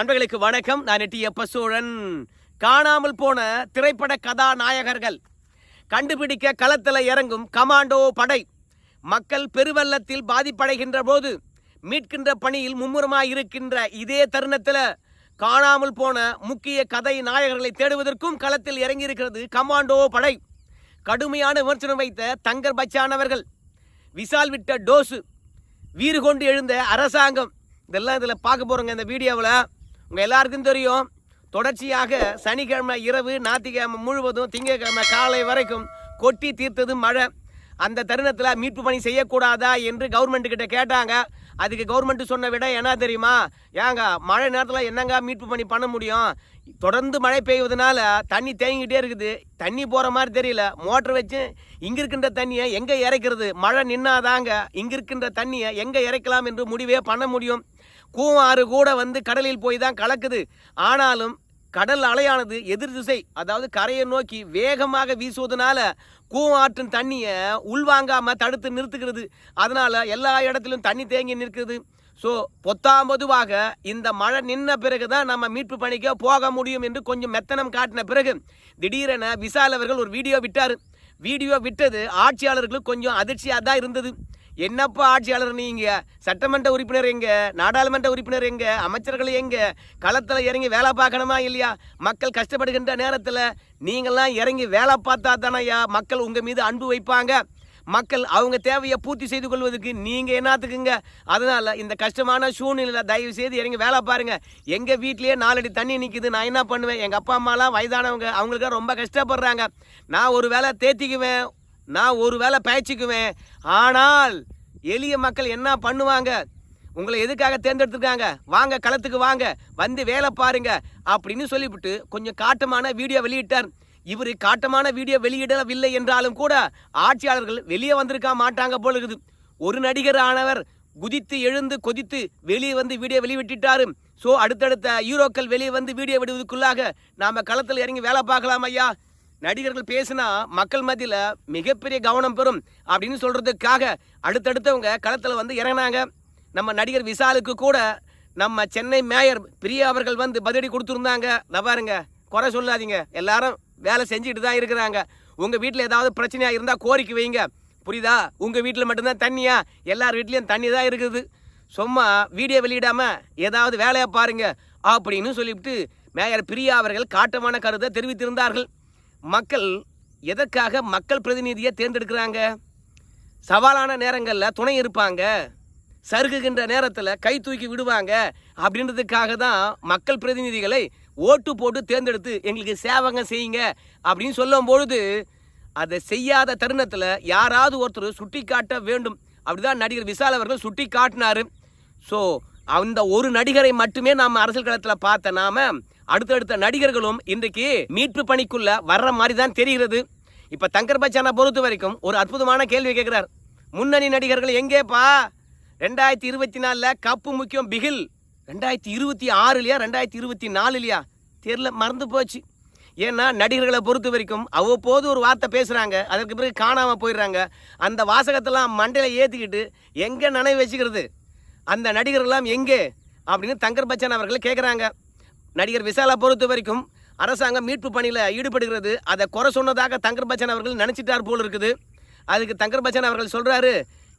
நண்பர்களுக்கு வணக்கம். நான் டி எப்ப சோழன் காணாமல் போன திரைப்பட கதாநாயகர்கள். கண்டுபிடிக்க களத்தில் இறங்கும் கமாண்டோ படை. மக்கள் பெருவெள்ளத்தில் பாதிப்படைகின்ற போது மீட்கின்ற பணியில் மும்முரமாக இருக்கின்ற இதே தருணத்தில் காணாமல் போன முக்கிய கதை நாயகர்களை தேடுவதற்கும் களத்தில் இறங்கி இருக்கிறது கமாண்டோ படை. கடுமையான விமர்சனம் வைத்த தங்கர் பச்சான் அவர்கள். விசால் விட்ட டோஸு வீறு கொண்டு எழுந்த அரசாங்கம். இதெல்லாம் இதில் பார்க்க போகிறோங்க இந்த வீடியோவில். உங்கள் எல்லாருக்கும் தெரியும் தொடர்ச்சியாக சனிக்கிழமை இரவு ஞாயிற்றுக்கிழமை முழுவதும் திங்கக்கிழமை காலை வரைக்கும் கொட்டி தீர்த்தது மழை. அந்த தருணத்தில் மீட்பு பணி செய்யக்கூடாதா என்று கவர்மெண்ட் கிட்ட கேட்டாங்க. அதுக்கு கவர்மெண்ட் சொன்ன விட என்ன தெரியுமா? ஏங்க மழை நேரத்தில் என்னங்க மீட்பு பணி பண்ண முடியும்? தொடர்ந்து மழை பெய்வதனால தண்ணி தேங்கிட்டே இருக்குது. தண்ணி போகிற மாதிரி தெரியல. மோட்டர் வச்சு இங்கே இருக்கின்ற தண்ணியை எங்கே இறைக்கிறது? மழை நின்னாதாங்க இங்கே இருக்கின்ற தண்ணியை எங்கே இறைக்கலாம் என்று முடிவே பண்ண முடியும். கூவாறு கூட வந்து கடலில் போய் தான் கலக்குது. ஆனாலும் கடல் அலையானது எதிர் திசை அதாவது கரையை நோக்கி வேகமாக வீசுவதனால கூவாற்றின் தண்ணியை உள்வாங்காம தடுத்து நிறுத்துகிறது. அதனால எல்லா இடத்திலும் தண்ணி தேங்கி நிற்கிறது. ஸோ பொத்தாம்பதுவாக இந்த மழை நின்ன பிறகு தான் நம்ம மீட்பு பணிக்க போக முடியும் என்று கொஞ்சம் மெத்தனம் காட்டின பிறகு திடீரென விசால் அவர்கள் ஒரு வீடியோ விட்டார். வீடியோ விட்டது ஆட்சியாளர்களுக்கு கொஞ்சம் அதிர்ச்சியாக தான் இருந்தது. என்னப்பா ஆட்சியாளர் நீங்க? சட்டமன்ற உறுப்பினர் எங்க? நாடாளுமன்ற உறுப்பினர் எங்க? அமைச்சர்கள் எங்க? களத்தில் இறங்கி வேலை பார்க்கணுமா இல்லையா? மக்கள் கஷ்டப்படுகின்ற நேரத்தில் நீங்கள்லாம் இறங்கி வேலை பார்த்தா தானேயா மக்கள் உங்கள் மீது அன்பு வைப்பாங்க. மக்கள் அவங்க தேவையை பூர்த்தி செய்து கொள்வதற்கு நீங்கள் என்னத்துக்குங்க? அதனால் இந்த கஷ்டமான சூழ்நிலையில் தயவு செய்து இறங்கி வேலை பாருங்கள் எங்கள் வீட்லேயே நாலடி தண்ணி நிற்குது நான் என்ன பண்ணுவேன்? எங்கள் அப்பா அம்மாலாம் வயதானவங்க. அவங்களுக்கு ரொம்ப கஷ்டப்படுறாங்க. நான் ஒரு வேலை தேத்திக்குவேன். நான் ஒரு வேலை பயிற்சிக்குவேன் ஆனால் எளிய மக்கள் என்ன பண்ணுவாங்க? உங்களை எதுக்காக தேர்ந்தெடுத்துருக்காங்க? வாங்க களத்துக்கு வாங்க. வந்து வேலை பாருங்க. அப்படின்னு சொல்லிவிட்டு கொஞ்சம் காட்டமான வீடியோ வெளியிட்டார். இவர் காட்டமான வீடியோ வெளியிடவில்லை என்றாலும் கூட ஆட்சியாளர்கள் வெளியே வந்திருக்க மாட்டாங்க போல இருக்குது. ஒரு நடிகர் ஆனவர் குதித்து எழுந்து கொதித்து வெளியே வந்து வீடியோ வெளியிட்டாரு ஸோ அடுத்தடுத்த ஹீரோக்கள் வெளியே வந்து வீடியோ விடுவதற்குள்ளாக நாம் களத்தில் இறங்கி வேலை பார்க்கலாம் ஐயா. நடிகர்கள் பேசினா மக்கள் மத்தியில் மிகப்பெரிய கவனம் பெறும் அப்படின்னு சொல்கிறதுக்காக அடுத்தடுத்தவங்க களத்தில் வந்து இறங்கினாங்க. நம்ம நடிகர் விசாலுக்கு கூட நம்ம சென்னை மேயர் பிரியா அவர்கள் வந்து பதிலடி கொடுத்துருந்தாங்க. நான் பாருங்க குறை சொல்லாதீங்க. எல்லாரும் வேலை செஞ்சுட்டு தான் இருக்கிறாங்க. உங்கள் வீட்டில் ஏதாவது பிரச்சனையாக இருந்தால் கோரிக்கை வைங்க. புரியுதா? உங்கள் வீட்டில் மட்டும்தான் தண்ணியா? எல்லார் வீட்லேயும் தண்ணி தான் இருக்குது. சும்மா வீடியோ வெளியிடாமல் ஏதாவது வேலையை பாருங்க அப்படின்னு சொல்லிவிட்டு மேயர் பிரியா அவர்கள் காட்டமான கருத்தை தெரிவித்திருந்தார்கள். மக்கள் எதற்காக மக்கள் பிரதிநிதியை தேர்ந்தெடுக்கிறாங்க? சவாலான நேரங்களில் துணை இருப்பாங்க. சருகுகின்ற நேரத்தில் கை தூக்கி விடுவாங்க. அப்படின்றதுக்காக தான் மக்கள் பிரதிநிதிகளை ஓட்டு போட்டு தேர்ந்தெடுத்து எங்களுக்கு சேவகம் செய்யுங்க அப்படின்னு சொல்லும் பொழுது அதை செய்யாத தருணத்தில் யாராவது ஒருத்தர் சுட்டி காட்ட வேண்டும். அப்படிதான் நடிகர் விசால் அவர்கள் சுட்டி காட்டினாரு ஸோ அந்த ஒரு நடிகரை மட்டுமே நாம் அரசியல் களத்தில் பார்த்த நாம அடுத்தடுத்த நடிகர்களும் இன்றைக்கு மீட்பு பணிக்குள்ள வர்ற மாதிரி தான் தெரிகிறது. இப்போ தங்கர் பச்சானை பொறுத்த வரைக்கும் ஒரு அற்புதமான கேள்வி கேட்கிறார் முன்னணி நடிகர்கள் எங்கேப்பா? ரெண்டாயிரத்தி இருபத்தி நாலில் கப்பு முக்கியம் பிகில். ரெண்டாயிரத்தி இருபத்தி ஆறுலையா ரெண்டாயிரத்தி இருபத்தி நாலுலையா? தெரில மறந்து போச்சு. ஏன்னா நடிகர்களை பொறுத்த வரைக்கும் அவ்வப்போது ஒரு வார்த்தை பேசுகிறாங்க அதற்கு பிறகு காணாமல் போயிடுறாங்க. அந்த வாசகத்தெல்லாம் மண்டையில் ஏற்றிக்கிட்டு எங்கே நினைவு வச்சுக்கிறது? அந்த நடிகர்கள்லாம் எங்கே? அப்படின்னு தங்கர் பச்சன் அவர்கள் கேட்குறாங்க நடிகர் விசாலை பொறுத்த வரைக்கும் அரசாங்கம் மீட்பு பணியில் ஈடுபடுகிறது. அதை குறை சொன்னதாக தங்கர் பச்சன் அவர்கள் நினச்சிட்டார் போல் இருக்குது. அதுக்கு தங்கர் பச்சன் அவர்கள் சொல்கிறாரு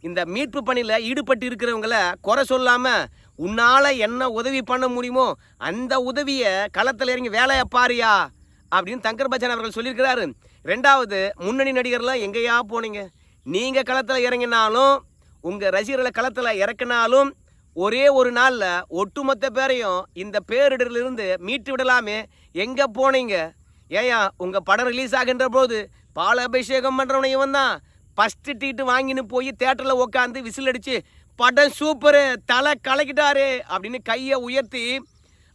இந்த மீட்பு பணியில் ஈடுபட்டு இருக்கிறவங்கள குறை சொல்லாமல் உன்னால் என்ன உதவி பண்ண முடியுமோ அந்த உதவியை களத்தில் இறங்கி வேலையை பாரியா அப்படின்னு தங்கர் பச்சன் அவர்கள் சொல்லியிருக்கிறாரு. ரெண்டாவது முன்னணி நடிகர்லாம் எங்கேயா போனீங்க? நீங்கள் களத்தில் இறங்கினாலும் உங்கள் ரசிகர்களை களத்தில் இறக்கினாலும் ஒரே ஒரு நாளில் ஒட்டுமொத்த பேரையும் இந்த பேரிடரிலிருந்து மீட்டு விடலாமே. எங்கே போனீங்க? ஏயா உங்கள் படம் ரிலீஸ் ஆகின்ற போது பால அபிஷேகம் பண்ணுறவன இவன் தான் ஃபஸ்ட்டு டீட்டு வாங்கின்னு போய் தேட்டரில் உட்காந்து விசில் அடித்து படம் சூப்பரு தலை கலக்கிட்டாரு அப்படின்னு கையை உயர்த்தி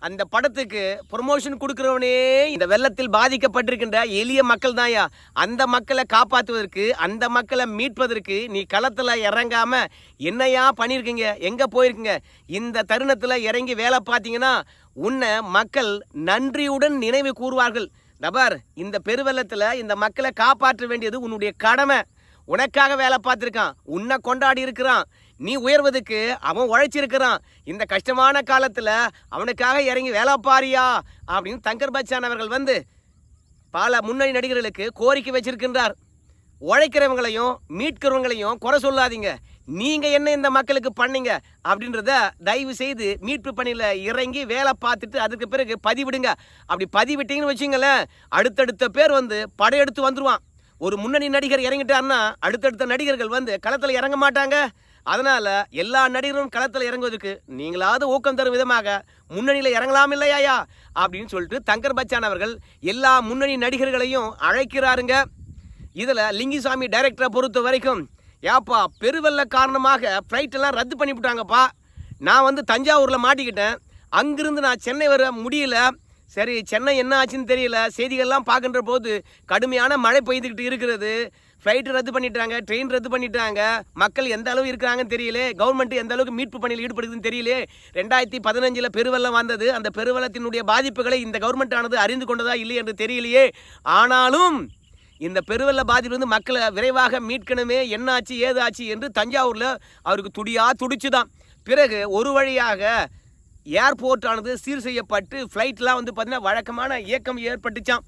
அந்த படத்துக்கு ப்ரொமோஷன் கொடுக்குறவனே இந்த வெள்ளத்தில் பாதிக்கப்பட்டிருக்கின்ற எளிய மக்கள் தான்யா அந்த மக்களை காப்பாற்றுவதற்கு அந்த மக்களை மீட்பதற்கு நீ களத்தில் இறங்காம என்னையா பண்ணியிருக்கீங்க எங்கே போயிருக்கீங்க? இந்த தருணத்தில் இறங்கி வேலை பார்த்தீங்கன்னா உன்னை மக்கள் நன்றியுடன் நினைவு கூறுவார்கள். நபர் இந்த பெருவெள்ளத்தில் இந்த மக்களை காப்பாற்ற வேண்டியது உன்னுடைய கடமை. உனக்காக வேலை பார்த்துருக்கான். உன்னை கொண்டாடி இருக்கிறான். நீ உயர்வதுக்கு அவன் உழைச்சிருக்கிறான். இந்த கஷ்டமான காலத்தில் அவனுக்காக இறங்கி வேலை பாரியா? அப்படின்னு தங்கர் பச்சான் அவர்கள் வந்து பல முன்னணி நடிகர்களுக்கு கோரிக்கை வச்சிருக்கின்றார். உழைக்கிறவங்களையும் மீட்கிறவங்களையும் குறை சொல்லாதீங்க. நீங்கள் என்ன இந்த மக்களுக்கு பண்ணீங்க? அப்படின்றத தயவு செய்து மீட்பு பணியில் இறங்கி வேலை பார்த்துட்டு அதுக்கு பிறகு பதிவிடுங்க. அப்படி பதிவிட்டீங்கன்னு வச்சுங்களேன் அடுத்தடுத்த பேர் வந்து படையெடுத்து வந்துருவான். ஒரு முன்னணி நடிகர் இறங்கிட்டாருன்னா அடுத்தடுத்த நடிகர்கள் வந்து களத்தில் இறங்க மாட்டாங்க. அதனால எல்லா நடிகரும் களத்தில் இறங்குவதற்கு நீங்களாவது ஊக்கம் தரும் விதமாக முன்னணியில் இறங்கலாம் இல்லையாயா? அப்படின்னு சொல்லிட்டு தங்கர் பச்சான் அவர்கள் எல்லா முன்னணி நடிகர்களையும் அழைக்கிறாருங்க. இதில் லிங்கிசாமி டைரக்டரை பொறுத்த வரைக்கும் ஏப்பா பெருவெல்ல காரணமாக ஃப்ளைட்டெல்லாம் ரத்து பண்ணிவிட்டாங்கப்பா நான் வந்து தஞ்சாவூரில் மாட்டிக்கிட்டேன். அங்கிருந்து நான் சென்னை வர முடியல. சரி சென்னை என்ன ஆச்சுன்னு தெரியல. செய்திகள்லாம் பார்க்கின்ற போது கடுமையான மழை பெய்துக்கிட்டு இருக்கிறது. ஃப்ளைட் ரத்து பண்ணிட்டாங்க ட்ரெயின் ரத்து பண்ணிட்டாங்க. மக்கள் எந்த அளவு இருக்கிறாங்கன்னு தெரியல. கவர்மெண்ட் எந்த அளவுக்கு மீட்பு பணியில் ஈடுபடுதுன்னு தெரியல. ரெண்டாயிரத்தி பதினஞ்சில் பெருவெள்ளம் வந்தது. அந்த பெருவெள்ளத்தினுடைய பாதிப்புகளை இந்த கவர்மெண்ட் ஆனது அறிந்து கொண்டதா இல்லை என்று தெரியலையே. ஆனாலும் இந்த பெருவெள்ள பாதிப்பிலிருந்து மக்களை விரைவாக மீட்கணுமே என்னாச்சு ஏதாச்சு என்று தஞ்சாவூரில் அவருக்கு துடியா துடிச்சுதான். பிறகு ஒரு வழியாக ஏர்போர்ட் ஆனது சீர் செய்யப்பட்டு ஃப்ளைட்லாம் வந்து பார்த்திங்கன்னா வழக்கமான இயக்கம் ஏற்பட்டுச்சான்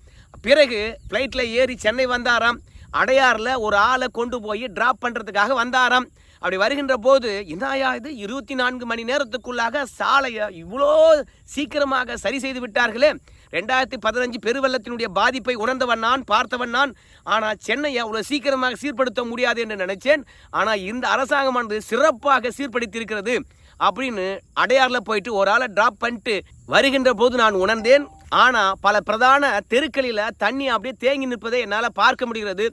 பிறகு ஃப்ளைட்டில் ஏறி சென்னை வந்தாராம். அடையாறில் ஒரு ஆளை கொண்டு போய் டிராப் பண்ணுறதுக்காக வந்தாராம். அப்படி வருகின்ற போது இதாயா இது? இருபத்தி நான்கு மணி நேரத்துக்குள்ளாக சாலையை இவ்வளோ சீக்கிரமாக சரி செய்து விட்டார்களே. ரெண்டாயிரத்தி பதினஞ்சு பெருவெள்ளத்தினுடைய பாதிப்பை உணர்ந்தவன் நான் பார்த்தவன் நான். ஆனால் சென்னையை அவ்வளோ சீக்கிரமாக சீர்படுத்த முடியாது என்று நினைச்சேன். ஆனால் இந்த அரசாங்கமானது சிறப்பாக சீர்படுத்தியிருக்கிறது. அப்படின்னு அடையாறில் போயிட்டு ஒரு ஆளை டிராப் பண்ணிட்டு வருகின்ற போது நான் உணர்ந்தேன். ஆனால் பல பிரதான தெருக்களில் தண்ணி அப்படியே தேங்கி நிற்பதை என்னால் பார்க்க முடிகிறது.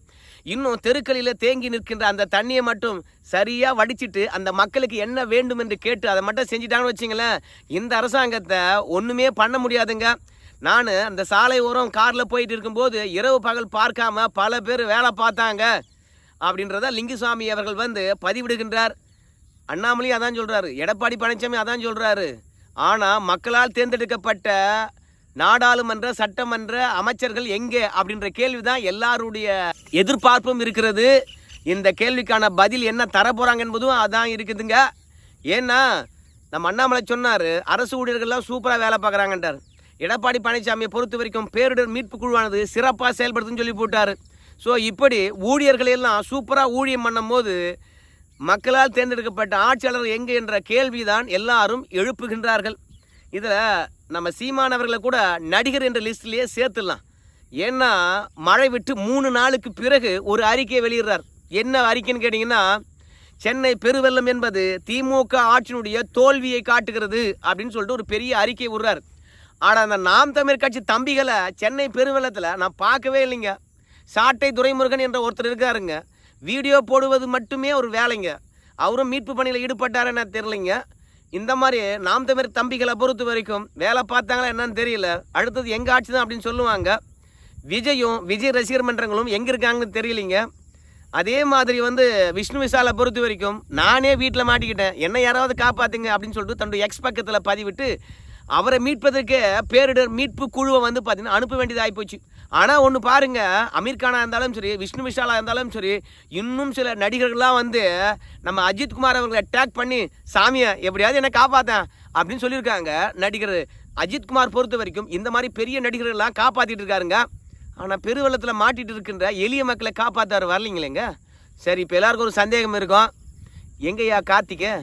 இன்னும் தெருக்களில் தேங்கி நிற்கின்ற அந்த தண்ணியை மட்டும் சரியாக வடிச்சிட்டு அந்த மக்களுக்கு என்ன வேண்டும் என்று கேட்டு அதை மட்டும் செஞ்சிட்டாங்கன்னு வச்சிங்களேன் இந்த அரசாங்கத்தை ஒன்றுமே பண்ண முடியாதுங்க. நான் அந்த சாலை ஓரம் காரில் போயிட்டு இருக்கும்போது இரவு பகல் பார்க்காம பல பேர் வேலை பார்த்தாங்க. அப்படின்றத லிங்குசாமி அவர்கள் வந்து பதிவிடுகின்றார். அண்ணாமலையும் அதான் சொல்கிறாரு எடப்பாடி பழனிசாமி அதான் சொல்கிறாரு ஆனால் மக்களால் தேர்ந்தெடுக்கப்பட்ட நாடாளுமன்ற சட்டமன்ற அமைச்சர்கள் எங்கே அப்படின்ற கேள்விதான் எல்லாருடைய எதிர்பார்ப்பும் இருக்கிறது. இந்த கேள்விக்கான பதில் என்ன தர என்பதும் அதான் இருக்குதுங்க. ஏன்னா நம்ம அண்ணாமலை சொன்னார் அரசு ஊழியர்கள்லாம் சூப்பராக வேலை பார்க்குறாங்கன்றார். எடப்பாடி பழனிசாமியை பொறுத்த வரைக்கும் பேரிடர் மீட்பு குழுவானது சிறப்பாக செயல்படுதுன்னு சொல்லி போட்டார். ஸோ இப்படி ஊழியர்களையெல்லாம் சூப்பராக ஊழியம் பண்ணும்போது மக்களால் தேர்ந்தெடுக்கப்பட்ட ஆட்சியாளர் எங்கே என்ற கேள்விதான் எல்லாரும் எழுப்புகின்றார்கள். இதில் நம்ம சீமானவர்களை கூட நடிகர் என்ற லிஸ்ட்லேயே சேர்த்துடலாம். ஏன்னா மழை விட்டு மூணு நாளுக்கு பிறகு ஒரு அறிக்கையை வெளியிடுறார். என்ன அறிக்கைன்னு கேட்டிங்கன்னா சென்னை பெருவெள்ளம் என்பது திமுக ஆட்சியினுடைய தோல்வியை காட்டுகிறது அப்படின்னு சொல்லிட்டு ஒரு பெரிய அறிக்கை விடுறார். ஆனால் அந்த நாம் தமிழ் கட்சி தம்பிகளை சென்னை பெருவெள்ளத்தில் நான் பார்க்கவே இல்லைங்க. சாட்டை துரைமுருகன் என்ற ஒருத்தர் இருக்காருங்க. வீடியோ போடுவது மட்டுமே ஒரு வேலைங்க. அவரும் மீட்பு பணியில் ஈடுபட்டார் என்ன தெரிலிங்க இந்த மாதிரி நாம் தமிழ் தம்பிகளை பொறுத்த வரைக்கும் வேலை பார்த்தாங்களா என்னன்னு தெரியல. அடுத்தது எங்கள் ஆட்சி தான் அப்படின்னு சொல்லுவாங்க. விஜயும் விஜய் ரசிகர் மன்றங்களும் எங்கே இருக்காங்கன்னு தெரியலீங்க. அதே மாதிரி வந்து விஷ்ணு விஷாலை பொறுத்த வரைக்கும் நானே வீட்டில் மாட்டிக்கிட்டேன். என்ன யாராவது காப்பாத்துங்க அப்படின்னு சொல்லிட்டு தன்னுடைய எக்ஸ் பக்கத்தில் பதிவிட்டு அவரை மீட்பதற்கு பேரிடர் மீட்பு குழுவை வந்து பார்த்தீங்கன்னா அனுப்ப வேண்டியதாகி போச்சு. ஆனால் ஒன்று பாருங்க அமீர்கானாக இருந்தாலும் சரி விஷ்ணு விஷாலாக இருந்தாலும் சரி இன்னும் சில நடிகர்கள்லாம் வந்து நம்ம அஜித் குமார் அவர்களை அட்டாக் பண்ணி சாமியை எப்படியாவது என்னை காப்பாற்றேன் அப்படின்னு சொல்லியிருக்காங்க நடிகர் அஜித் குமார் பொறுத்த வரைக்கும். இந்த மாதிரி பெரிய நடிகர்கள்லாம் காப்பாற்றிட்டு இருக்காருங்க. ஆனால் பெருவெள்ளத்தில் மாட்டிட்டு இருக்கின்ற எளிய மக்களை காப்பாற்றாரு வரலைங்களேங்க? சரி இப்போ எல்லாருக்கும் ஒரு சந்தேகம் இருக்கும். எங்கய்யா கார்த்திகை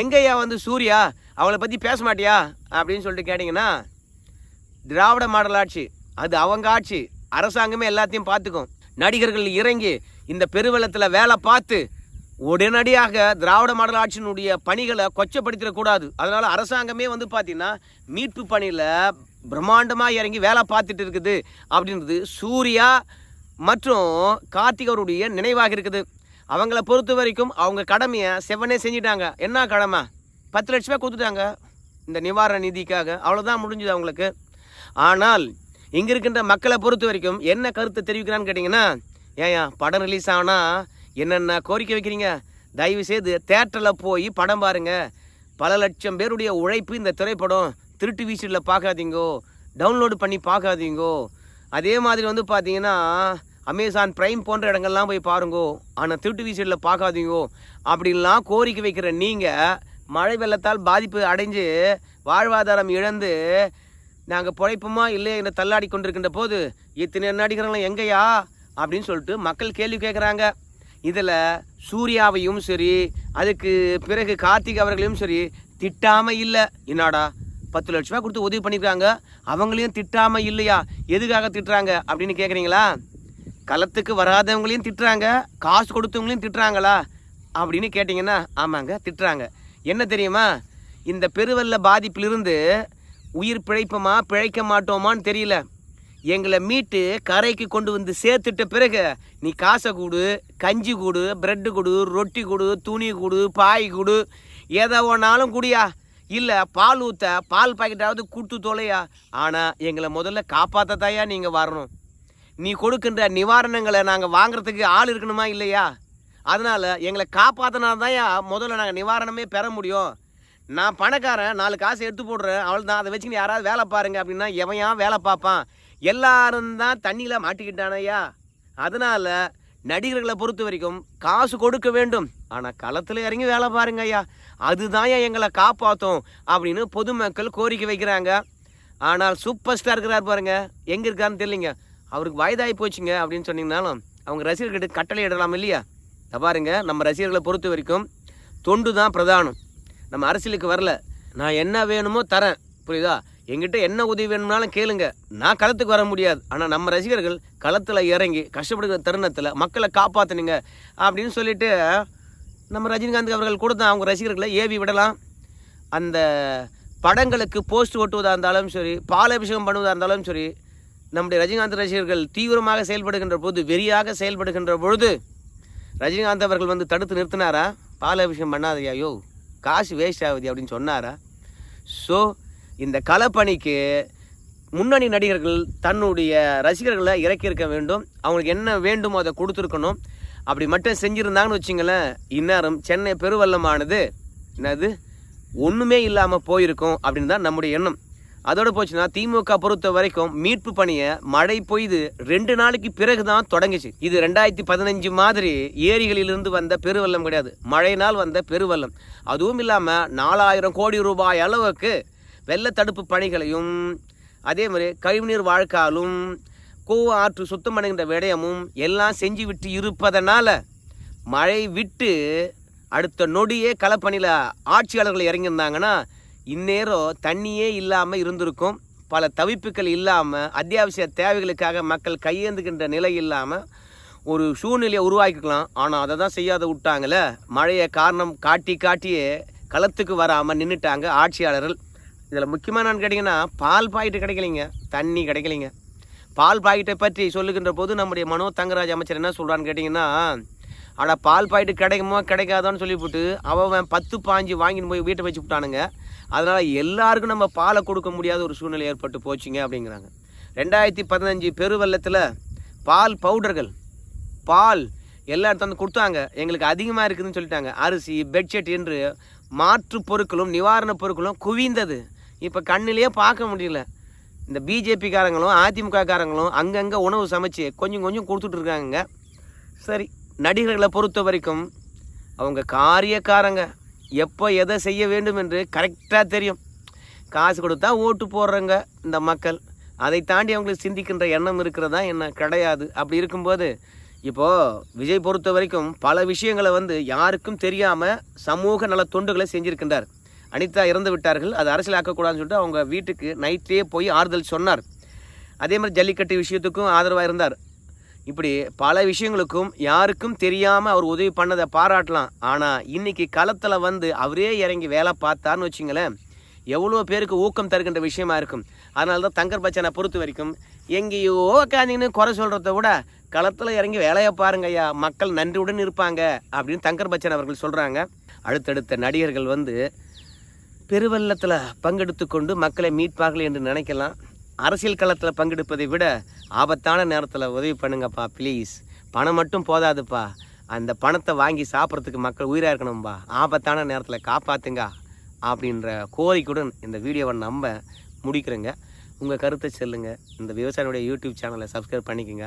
எங்கய்யா வந்து சூர்யா? அவளை பற்றி பேச மாட்டியா? அப்படின்னு சொல்லிட்டு கேட்டிங்கன்னா திராவிட மாடல் ஆட்சி. அது அவங்க ஆட்சி. அரசாங்கமே எல்லாத்தையும் பார்த்துக்கும். நடிகர்கள் இறங்கி இந்த பெருவெள்ளத்தில் வேலை பார்த்து உடனடியாக திராவிட மாடல் ஆட்சியினுடைய பணிகளை கொச்சப்படுத்திடக்கூடாது அதனால் அரசாங்கமே வந்து பார்த்தீங்கன்னா மீட்பு பணியில் பிரம்மாண்டமாக இறங்கி வேலை பார்த்துட்டு இருக்குது அப்படின்றது சூர்யா மற்றும் கார்த்திகருடைய நினைவாக இருக்குது. அவங்கள பொறுத்த வரைக்கும் அவங்க கடமையை செவனே செஞ்சிட்டாங்க. என்ன கடமை? பத்து லட்ச ரூபாய் கொடுத்துட்டாங்க. இந்த நிவாரண நிதிக்காக. அவ்வளோதான் முடிஞ்சுது அவங்களுக்கு. ஆனால் இங்கே இருக்கின்ற மக்களை பொறுத்த வரைக்கும் என்ன கருத்தை தெரிவிக்கிறான்னு கேட்டிங்கன்னா ஏயா படம் ரிலீஸ் ஆனால் என்னென்ன கோரிக்கை வைக்கிறீங்க? தயவு செய்து தேட்டரில் போய் படம் பாருங்க. பல லட்சம் பேருடைய உழைப்பு இந்த திரைப்படம் திருட்டு வீசில் பார்க்காதீங்கோ. டவுன்லோடு பண்ணி பார்க்காதீங்கோ. அதே மாதிரி வந்து பார்த்தீங்கன்னா அமேசான் பிரைம் போன்ற இடங்கள்லாம் போய் பாருங்கோ. ஆனால் திருட்டு வீசலில் பார்க்காதீங்கோ. அப்படின்லாம் கோரிக்கை வைக்கிற நீங்கள் மழை வெள்ளத்தால் பாதிப்பு அடைஞ்சு வாழ்வாதாரம் இழந்து நாங்கள் பிழைப்போமா இல்லையா என்று தள்ளாடி கொண்டிருக்கின்ற போது? இத்தனை நடிகர்களும் எங்கேயா? அப்படின்னு சொல்லிட்டு மக்கள் கேள்வி கேட்குறாங்க இதில் சூர்யாவையும் சரி அதுக்கு பிறகு கார்த்திக் அவர்களையும் சரி திட்டாமல் இல்லை. என்னடா? பத்து லட்ச ரூபா கொடுத்து உதவி பண்ணியிருக்காங்க அவங்களையும் திட்டாமல் இல்லையா? எதுக்காக திட்டுறாங்க? அப்படின்னு கேட்குறீங்களா களத்துக்கு வராதவங்களையும் திட்டுறாங்க. காசு கொடுத்தவங்களையும் திட்டுறாங்களா? அப்படின்னு கேட்டிங்கன்னா ஆமாங்க திட்டுறாங்க. என்ன தெரியுமா? இந்த பெருவெல்ல பாதிப்பிலிருந்து உயிர் பிழைப்போமா பிழைக்க மாட்டோமான்னு தெரியல. எங்களை மீட்டு கரைக்கு கொண்டு வந்து சேர்த்துட்ட பிறகு நீ காசை கொடு கஞ்சி கொடு பிரெட்டு கொடு ரொட்டி கொடு துணி கொடு பாய் கொடு எதை ஒன்றாலும் குடியா. இல்லை பால் ஊற்ற பால் பாக்கெட்டாவது கூட்டு தொலையா. ஆனால் எங்களை முதல்ல காப்பாற்றத்தாயா நீங்கள் வரணும். நீ கொடுக்கின்ற நிவாரணங்களை நாங்கள் வாங்குறதுக்கு ஆள் இருக்கணுமா இல்லையா? அதனால் எங்களை காப்பாற்றினா தான் முதல்ல நாங்கள் நிவாரணமே பெற முடியும். நான் பணக்காரன் நாலு காசு எடுத்து போடுறேன் அவள் தான் அதை வச்சுக்கிட்டு யாராவது வேலை பாருங்க அப்படின்னா எவையா வேலை பார்ப்பான்? எல்லாரும் தான் தண்ணியில் மாட்டிக்கிட்டானையா அதனால் நடிகர்களை பொறுத்த வரைக்கும் காசு கொடுக்க வேண்டும். ஆனால் களத்தில் இறங்கி வேலை பாருங்க ஐயா. அதுதான் எங்களை காப்பாற்றும் அப்படின்னு பொதுமக்கள் கோரிக்கை வைக்கிறாங்க. ஆனால் சூப்பர் ஸ்டார் இருக்கிறார் பாருங்க. எங்கே இருக்காருன்னு தெரியலிங்க. அவருக்கு வயதாகி போச்சுங்க அப்படின்னு சொன்னீங்கனாலும் அவங்க ரசிகர்கிட்ட கட்டளை இடலாம் இல்லையா? பாருங்க நம்ம ரசிகர்களை பொறுத்த வரைக்கும் தொண்டு தான் பிரதானம். நம்ம அரசியலுக்கு வரல. நான் என்ன வேணுமோ தரேன். புரியுதா? எங்கிட்ட என்ன உதவி வேணும்னாலும் கேளுங்க. நான் களத்துக்கு வர முடியாது. ஆனால் நம்ம ரசிகர்கள் களத்தில் இறங்கி கஷ்டப்படுகிற தருணத்தில் மக்களை காப்பாற்றுனுங்க அப்படின்னு சொல்லிட்டு நம்ம ரஜினிகாந்த் அவர்கள் கூட தான் அவங்க ரசிகர்களை ஏவி விடலாம். அந்த படங்களுக்கு போஸ்ட் ஒட்டுவதாக இருந்தாலும் சரி பாலாபிஷேகம் பண்ணுவதாக இருந்தாலும் சரி நம்முடைய ரஜினிகாந்த் ரசிகர்கள் தீவிரமாக செயல்படுகின்ற போது வெறியாக செயல்படுகின்ற பொழுது ரஜினிகாந்த் அவர்கள் வந்து தடுத்து நிறுத்தினாரா? பாலாபிஷேகம் பண்ணாதையா யோ? காசு வேஸ்ட் ஆகுது அப்படின்னு சொன்னாரா? ஸோ இந்த கலப்பணிக்கு முன்னணி நடிகர்கள் தன்னுடைய ரசிகர்களை இறக்கியிருக்க வேண்டும். அவங்களுக்கு என்ன வேண்டுமோ அதை கொடுத்துருக்கணும். அப்படி மட்டும் செஞ்சுருந்தாங்கன்னு வச்சிங்களேன் இந்நேரம் சென்னை பெருவெள்ளமானது என்னது? ஒன்றுமே இல்லாமல் போயிருக்கும் அப்படின்னு தான் நம்முடைய எண்ணம். அதோடு போச்சுன்னா திமுக பொறுத்த வரைக்கும் மீட்பு பணியை மழை பொய்து ரெண்டு நாளைக்கு பிறகு தான் தொடங்குச்சு. இது ரெண்டாயிரத்தி பதினஞ்சு மாதிரி ஏரிகளிலிருந்து வந்த பெருவெள்ளம் கிடையாது. மழையினால் வந்த பெருவெள்ளம். அதுவும் இல்லாமல் நாலாயிரம் கோடி ரூபாய் அளவுக்கு வெள்ள தடுப்பு பணிகளையும் அதே மாதிரி கழிவுநீர் வாழ்க்காலும் கூ ஆற்று சுத்தம் பண்ணுகின்ற விடயமும் எல்லாம் செஞ்சு விட்டு இருப்பதனால் மழை விட்டு அடுத்த நொடியே களப்பணியில் ஆட்சியாளர்கள் இறங்கியிருந்தாங்கன்னா இந்நேரம் தண்ணியே இல்லாமல் இருந்திருக்கும். பல தவிப்புகள் இல்லாமல் அத்தியாவசிய தேவைகளுக்காக மக்கள் கையேந்துகின்ற நிலை இல்லாமல் ஒரு சூழ்நிலையை உருவாக்கிக்கலாம். ஆனால் அதை தான் செய்யாத விட்டாங்கள மழையை காரணம் காட்டி காட்டியே களத்துக்கு வராமல் நின்றுட்டாங்க ஆட்சியாளர்கள். இதில் முக்கியமாக நான் கேட்டிங்கன்னா பால் பாக்கெட்டு கிடைக்கலைங்க. தண்ணி கிடைக்கலைங்க. பால் பாக்கெட்டை பற்றி சொல்லுகின்ற போது நம்முடைய மனோ தங்கராஜ் அமைச்சர் என்ன சொல்கிறான்னு கேட்டிங்கன்னா ஆனால் பால் பாக்கெட்டு கிடைக்குமோ கிடைக்காதோன்னு சொல்லிவிட்டு அவன் பத்து பாஞ்சு வாங்கின்னு போய் வீட்டை வச்சு விட்டானுங்க. அதனால் எல்லாருக்கும் நம்ம பாலை கொடுக்க முடியாத ஒரு சூழ்நிலை ஏற்பட்டு போச்சுங்க அப்படிங்கிறாங்க. ரெண்டாயிரத்தி பதினஞ்சு பெருவெள்ளத்தில் பால் பவுடர்கள் பால் எல்லா இடத்துல வந்து கொடுத்தாங்க. எங்களுக்கு அதிகமாக இருக்குதுன்னு சொல்லிட்டாங்க. அரிசி பெட்ஷீட் என்று மாற்று பொருட்களும் நிவாரணப் பொருட்களும் குவிந்தது. இப்போ கண்ணிலேயே பார்க்க முடியல. இந்த பிஜேபிக்காரங்களும் அதிமுககாரங்களும் அங்கங்கே உணவு சமைச்சு கொஞ்சம் கொஞ்சம் கொடுத்துட்ருக்காங்க சரி நடிகர்களை பொறுத்த வரைக்கும் அவங்க காரியக்காரங்க. எப்போ எதை செய்ய வேண்டும் என்று கரெக்டாக தெரியும். காசு கொடுத்தா ஓட்டு போடுறங்க இந்த மக்கள். அதை தாண்டி அவங்களுக்கு சிந்திக்கின்ற எண்ணம் இருக்கிறதா என்ன? கிடையாது. அப்படி இருக்கும்போது இப்போது விஜய் பொறுத்த வரைக்கும் பல விஷயங்களை வந்து யாருக்கும் தெரியாமல் சமூக நல தொண்டுகளை செஞ்சுருக்கின்றார். அனிதா இறந்து விட்டார்கள். அது அரசியலாக்கக்கூடாதுன்னு சொல்லிட்டு அவங்க வீட்டுக்கு நைட்லேயே போய் ஆறுதல் சொன்னார். அதே மாதிரி ஜல்லிக்கட்டு விஷயத்துக்கும் ஆதரவாக இருந்தார். இப்படி பல விஷயங்களுக்கும் யாருக்கும் தெரியாமல் அவர் உதவி பண்ணதை பாராட்டலாம். ஆனால் இன்றைக்கி களத்தில் வந்து அவரே இறங்கி வேலை பார்த்தான்னு வச்சுங்களேன் எவ்வளோ பேருக்கு ஊக்கம் தருகின்ற விஷயமா இருக்கும். அதனால தான் தங்கர் பச்சனை பொறுத்த வரைக்கும் எங்கேயோ உக்காந்திங்கன்னு குறை சொல்கிறத விட களத்தில் இறங்கி வேலையை பாருங்க ஐயா மக்கள் நன்றியுடன் இருப்பாங்க அப்படின்னு தங்கர் பச்சன் அவர்கள் சொல்கிறாங்க அடுத்தடுத்த நடிகர்கள் வந்து பெருவெள்ளத்தில் பங்கெடுத்து கொண்டு மக்களை மீட்பார்கள் என்று நினைக்கலாம். அரசியல் களத்தில் பங்கெடுப்பதை விட ஆபத்தான நேரத்தில் உதவி பண்ணுங்கப்பா ப்ளீஸ் பணம் மட்டும் போதாதுப்பா. அந்த பணத்தை வாங்கி சாப்பிட்றதுக்கு மக்கள் உயிராக இருக்கணும்பா. ஆபத்தான நேரத்தில் காப்பாற்றுங்க அப்படின்ற கோரிக்கையுடன் இந்த வீடியோவை நம்ப முடிக்கிறேங்க. உங்கள் கருத்தை சொல்லுங்கள் இந்த விவசாயினுடைய யூடியூப் சேனலை சப்ஸ்கிரைப் பண்ணிக்கோங்க.